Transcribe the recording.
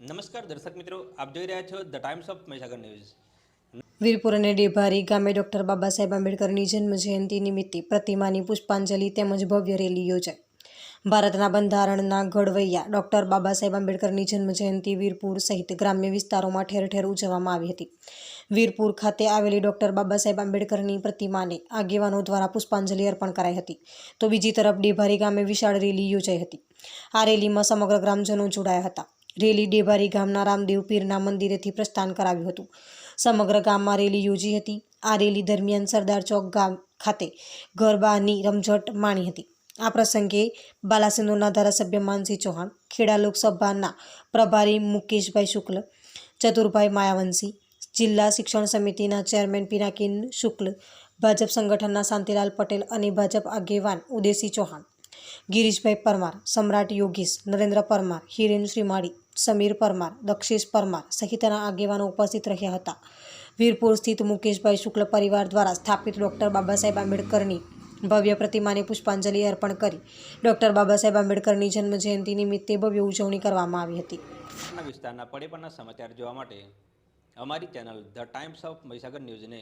નમસ્કાર દર્શક મિત્રો, આપ જોઈ રહ્યા છો the times of Mahisagar news. Virpur અને ડેભારી ગામે ડોક્ટર બાબા સાહેબ આંબેડકરની જન્મ જયંતિ નિમિત્તે પ્રતિમાની પુષ્પાંજલિ તેમજ ભવ્ય રેલી યોજાઈ. ભારતના બંધારણના ઘડવૈયા ડોક્ટર બાબા સાહેબ આંબેડકરની જન્મ જયંતિ વીરપુર સહિત ગ્રામ્ય વિસ્તારોમાં ઠેર ઠેર ઉજવવામાં આવી હતી. વીરપુર ખાતે આવેલી ડોક્ટર બાબા સાહેબ આંબેડકરની પ્રતિમાને આગેવાનો દ્વારા પુષ્પાંજલિ અર્પણ કરાઈ હતી. તો બીજી તરફ ડેભારી ગામે વિશાળ રેલી યોજાઈ હતી. આ રેલીમાં સમગ્ર ગ્રામજનો જોડાયા હતા. રેલી ડેભારી ગામના રામદેવ પીરના મંદિરેથી પ્રસ્થાન કરાવ્યું હતું. સમગ્ર ગામમાં રેલી યોજી હતી. આ રેલી દરમિયાન સરદાર ચોક ગામ ખાતે ગરબાની રમઝટ માણી હતી. આ પ્રસંગે બાલાસિનોરના ધારાસભ્ય માનસિંહ ચૌહાણ, ખેડા લોકસભાના પ્રભારી મુકેશભાઈ શુક્લ, ચતુરભાઈ માયાવંશી, જિલ્લા શિક્ષણ સમિતિના ચેરમેન પિનાકીન શુક્લ, ભાજપ સંગઠનના શાંતિલાલ પટેલ અને ભાજપ આગેવાન ઉદેશી ચૌહાણ. ગિરીશભાઈ પરમાર, સમ્રાટ યોગીશ, નરેન્દ્ર પરમાર હિરેન શ્રીમાળી સમીર પરમાર, દક્ષેશ પરમાર સહિતના આગેવાનો ઉપસ્થિત રહ્યા હતા. વીરપુર સ્થિત મુકેશભાઈ શુક્લ પરિવાર દ્વારા સ્થાપિત ડૉક્ટર બાબાસાહેબ આંબેડકરની ભવ્ય પ્રતિમાને પુષ્પાંજલિ અર્પણ કરી ડોક્ટર બાબા સાહેબ આંબેડકરની જન્મ જયંતિ નિમિત્તે ભવ્ય ઉજવણી કરવામાં આવી હતી. વિસ્તારના પડે પણના સમાચાર જોવા માટે અમારી channel the times of Mahisagar ન્યૂઝને